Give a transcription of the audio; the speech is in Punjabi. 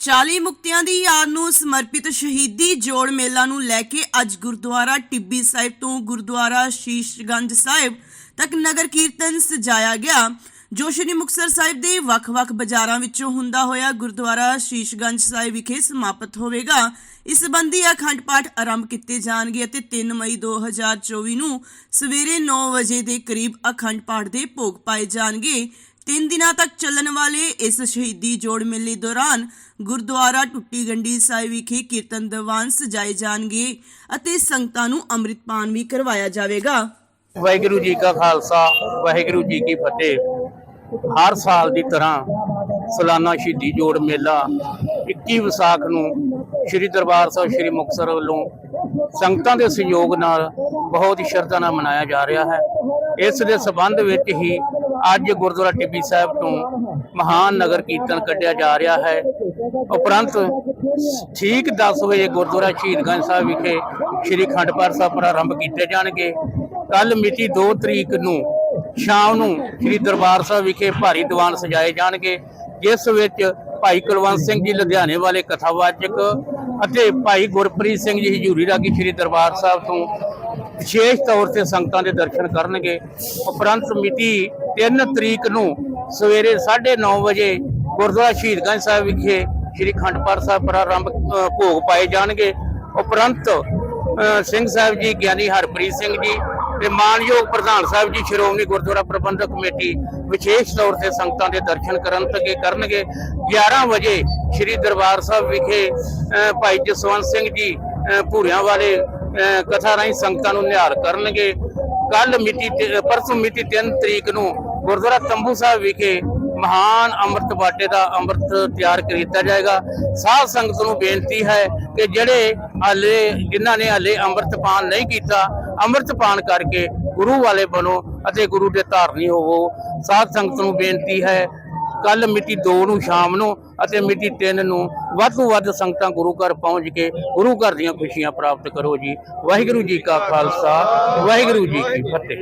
40 ਮੁਕਤਿਆਂ ਦੀ ਯਾਦ ਨੂੰ ਸਮਰਪਿਤ ਸ਼ਹੀਦੀ ਜੋੜ ਮੇਲਾ ਨੂੰ ਲੈ ਕੇ ਅੱਜ ਗੁਰਦੁਆਰਾ ਟਿੱਬੀ ਸਾਹਿਬ ਤੋਂ ਗੁਰਦੁਆਰਾ ਸ਼ੀਸ਼ਗੰਜ ਸਾਹਿਬ ਤੱਕ ਨਗਰ ਕੀਰਤਨ ਸਜਾਇਆ ਗਿਆ, ਜੋ ਸ਼੍ਰੀ ਮੁਕਤਸਰ ਸਾਹਿਬ ਦੇ ਵੱਖ-ਵੱਖ ਬਾਜ਼ਾਰਾਂ ਵਿੱਚੋਂ ਹੁੰਦਾ ਹੋਇਆ ਗੁਰਦੁਆਰਾ ਸ਼ੀਸ਼ਗੰਜ ਸਾਹਿਬ ਵਿਖੇ ਸਮਾਪਤ ਹੋਵੇਗਾ। ਇਸ ਸੰਬੰਧੀ ਅਖੰਡ ਪਾਠ ਆਰੰਭ ਕੀਤੇ ਜਾਣਗੇ ਅਤੇ 3 ਮਈ 2024 ਨੂੰ ਸਵੇਰੇ 9 ਵਜੇ ਦੇ ਕਰੀਬ ਅਖੰਡ ਪਾਠ ਦੇ ਭੋਗ ਪਾਏ ਜਾਣਗੇ। ਤਿੰਨ ਦਿਨਾਂ ਤੱਕ ਚੱਲਣ ਵਾਲੇ ਇਸ ਸ਼ਹੀਦੀ ਜੋੜ ਮੇਲੇ ਦੌਰਾਨ ਗੁਰਦੁਆਰਾ ਟੁੱਟੀ ਗੰਡੀ ਸਾਹਿਬ ਵਿਖੇ ਕੀਰਤਨ ਦੀਵਾਨ ਸਜਾਏ ਜਾਣਗੇ ਅਤੇ ਸੰਗਤਾਂ ਨੂੰ ਅੰਮ੍ਰਿਤਪਾਨ ਵੀ ਕਰਵਾਇਆ ਜਾਵੇਗਾ। ਵਾਹਿਗੁਰੂ ਜੀ ਕਾ ਖਾਲਸਾ, ਵਾਹਿਗੁਰੂ ਜੀ ਕੀ ਫਤਿਹ। ਹਰ ਸਾਲ ਦੀ ਤਰ੍ਹਾਂ ਸਾਲਾਨਾ ਸ਼ਹੀਦੀ ਜੋੜ ਮੇਲਾ 21 ਵਿਸਾਖ ਨੂੰ ਸ੍ਰੀ ਦਰਬਾਰ ਸਾਹਿਬ ਸ੍ਰੀ ਮੁਕਤਸਰ ਵੱਲੋਂ ਸੰਗਤਾਂ ਦੇ ਸਹਿਯੋਗ ਨਾਲ ਬਹੁਤ ਹੀ ਸ਼ਰਧਾ ਨਾਲ ਮਨਾਇਆ ਜਾ ਰਿਹਾ ਹੈ। ਇਸ ਦੇ ਸਬੰਧ ਵਿੱਚ ਹੀ ਅੱਜ ਗੁਰਦੁਆਰਾ ਟਿੱਬੀ ਸਾਹਿਬ ਤੋਂ ਮਹਾਨ ਨਗਰ ਕੀਰਤਨ ਕੱਢਿਆ ਜਾ ਰਿਹਾ ਹੈ। ਉਪਰੰਤ ਠੀਕ 10 ਵਜੇ ਗੁਰਦੁਆਰਾ ਸ਼ਹੀਦਗੰਜ ਸਾਹਿਬ ਵਿਖੇ ਸ੍ਰੀ ਖੰਡ ਪਾਠ ਸਾਹਿਬ ਪ੍ਰਾਰੰਭ ਕੀਤੇ ਜਾਣਗੇ। ਕੱਲ ਮਿਤੀ 2 ਤਰੀਕ ਨੂੰ ਸ਼ਾਮ ਨੂੰ ਸ੍ਰੀ ਦਰਬਾਰ ਸਾਹਿਬ ਵਿਖੇ ਭਾਰੀ ਦੀਵਾਨ ਸਜਾਏ ਜਾਣਗੇ, ਜਿਸ ਵਿੱਚ ਭਾਈ ਕੁਲਵੰਤ ਸਿੰਘ ਜੀ ਲੁਧਿਆਣੇ ਵਾਲੇ ਕਥਾਵਾਚਕ ਅਤੇ ਭਾਈ ਗੁਰਪ੍ਰੀਤ ਸਿੰਘ ਜੀ ਹਜੂਰੀ ਰਾਗੀ ਸ੍ਰੀ ਦਰਬਾਰ ਸਾਹਿਬ ਤੋਂ ਵਿਸ਼ੇਸ਼ ਤੌਰ ਤੇ ਸੰਗਤਾਂ ਦੇ ਦਰਸ਼ਨ ਕਰਨਗੇ। ਉਪਰੰਤ ਮਿਤੀ 3 ਤਰੀਕ ਨੂੰ ਸਵੇਰੇ 9:30 ਵਜੇ ਗੁਰਦੁਆਰਾ ਸ਼ਹੀਦਗੰਜ ਸਾਹਿਬ ਵਿਖੇ ਸ੍ਰੀ ਖੰਡ ਪਾਠ ਸਾਹਿਬ ਪ੍ਰਾਰੰਭ ਭੋਗ ਪਾਏ ਜਾਣਗੇ। ਉਪਰੰਤ ਸਿੰਘ ਸਾਹਿਬ ਜੀ, ਗਿਆਨੀ ਹਰਪ੍ਰੀਤ ਸਿੰਘ ਜੀ ਤੇ ਮਾਨਯੋਗ ਪ੍ਰਧਾਨ ਸਾਹਿਬ ਜੀ, ਸ਼੍ਰੋਮਣੀ ਗੁਰਦੁਆਰਾ ਪ੍ਰਬੰਧਕ ਕਮੇਟੀ ਵਿਸ਼ੇਸ਼ ਤੌਰ ਤੇ ਸੰਗਤਾਂ ਦੇ ਦਰਸ਼ਨ ਕਰਨ ਤੱਕੇ ਕਰਨਗੇ। 11 ਵਜੇ ਸ੍ਰੀ ਦਰਬਾਰ ਸਾਹਿਬ ਵਿਖੇ ਭਾਈ ਜਸਵੰਤ ਸਿੰਘ ਜੀ ਭੂਰਿਆਂ ਵਾਲੇ ਕਥਾ ਰਾਹੀਂ ਸੰਗਤਾਂ ਨੂੰ ਨਿਹਾਰ ਕਰਨਗੇ। ਕੱਲ ਮਿਤੀ ਪਰਸੋਂ ਮਿਤੀ 3 ਤਰੀਕ ਨੂੰ ਗੁਰਦੁਆਰਾ ਤੰਬੂ ਸਾਹਿਬ ਵਿਖੇ ਮਹਾਨ ਅੰਮ੍ਰਿਤ ਬਾਟੇ ਦਾ ਅੰਮ੍ਰਿਤ ਤਿਆਰ ਕੀਤਾ ਜਾਏਗਾ। ਸਾਧ ਸੰਗਤ ਨੂੰ ਬੇਨਤੀ ਹੈ ਕਿ ਜਿਹੜੇ ਹਾਲੇ, ਜਿਨ੍ਹਾਂ ਨੇ ਹਾਲੇ ਅੰਮ੍ਰਿਤ ਪਾਨ ਨਹੀਂ ਕੀਤਾ, ਅੰਮ੍ਰਿਤ ਪਾਨ ਕਰਕੇ ਗੁਰੂ ਵਾਲੇ ਬਣੋ ਅਤੇ ਗੁਰੂ ਦੇ ਧਾਰਨੀ ਹੋਵੋ। ਸਾਧ ਸੰਗਤ ਨੂੰ ਬੇਨਤੀ ਹੈ ਕੱਲ ਮਿਤੀ 2 ਨੂੰ, ਸ਼ਾਮ ਨੂੰ ਅਤੇ ਮਿਤੀ 3 ਨੂੰ ਵੱਧ ਤੋਂ ਵੱਧ ਸੰਗਤਾਂ ਗੁਰੂ ਘਰ ਪਹੁੰਚ ਕੇ ਗੁਰੂ ਘਰ ਦੀਆਂ ਖੁਸ਼ੀਆਂ ਪ੍ਰਾਪਤ ਕਰੋ ਜੀ। ਵਾਹਿਗੁਰੂ ਜੀ ਕਾ ਖਾਲਸਾ, ਵਾਹਿਗੁਰੂ ਜੀ ਕੀ ਫਤਿਹ।